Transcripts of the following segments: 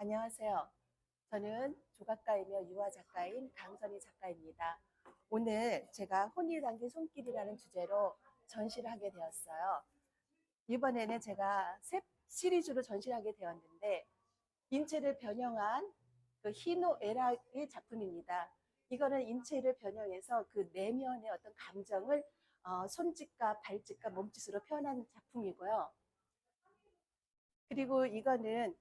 안녕하세요. 저는 조각가이며 유화 작가인 강선희 작가입니다. 오늘 제가 혼이 담긴 손길이라는 주제로 전시를 하게 되었어요. 이번에는 제가 세 시리즈로 전시를 하게 되었는데 인체를 변형한 그 히노 에라의 작품입니다. 이거는 인체를 변형해서 그 내면의 어떤 감정을 어, 손짓과 발짓과 몸짓으로 표현한 작품이고요. 그리고 이거는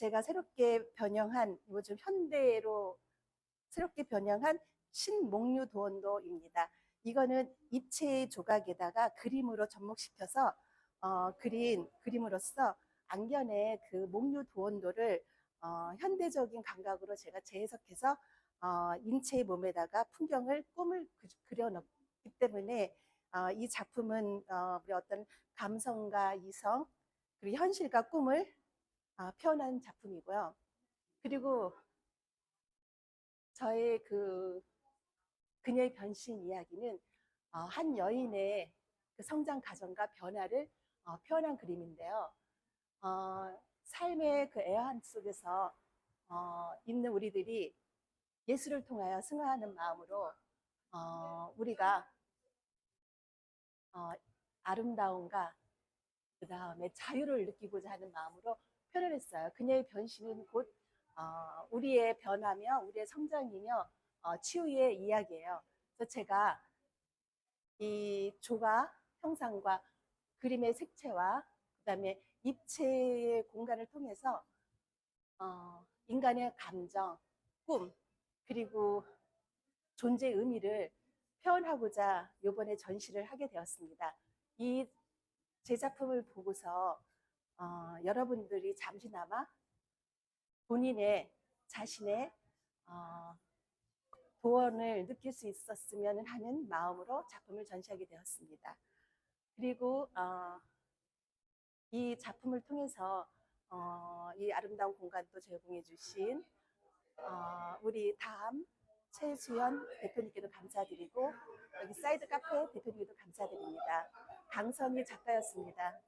제가 새롭게 변형한 요즘 현대로 새롭게 변형한 신목류 도원도입니다. 이거는 입체 조각에다가 그림으로 접목시켜서 어, 그린 그림으로써 안견의 그 목류 도원도를 어, 현대적인 감각으로 제가 재해석해서 어, 인체의 몸에다가 풍경을 꿈을 그- 그려놓기 때문에 어, 이 작품은 어, 우리 어떤 감성과 이성 그리고 현실과 꿈을 아, 표현한 작품이고요. 그리고 저의 그 그녀의 변신 이야기는 어, 한 여인의 그 성장 과정과 변화를 어, 표현한 그림인데요. 어, 삶의 그 애환 속에서 어, 있는 우리들이 예술을 통하여 승화하는 마음으로 어, 우리가 어, 아름다움과 그 다음에 자유를 느끼고자 하는 마음으로 표현을 했어요. 그녀의 변신은 곧 어, 우리의 변화며 우리의 성장이며 어, 치유의 이야기예요. 그래서 제가 이 조각 형상과 그림의 색채와 그다음에 입체의 공간을 통해서 어, 인간의 감정, 꿈 그리고 존재의 의미를 표현하고자 이번에 전시를 하게 되었습니다. 이 제 작품을 보고서 어, 여러분들이 잠시나마 본인의 자신의 어, 도원을 느낄 수 있었으면 하는 마음으로 작품을 전시하게 되었습니다. 그리고 어, 이 작품을 통해서 어, 이 아름다운 공간도 제공해 주신 어, 우리 다음 최수연 대표님께도 감사드리고 여기 사이드 카페 대표님께도 감사드립니다. 강선희 작가였습니다.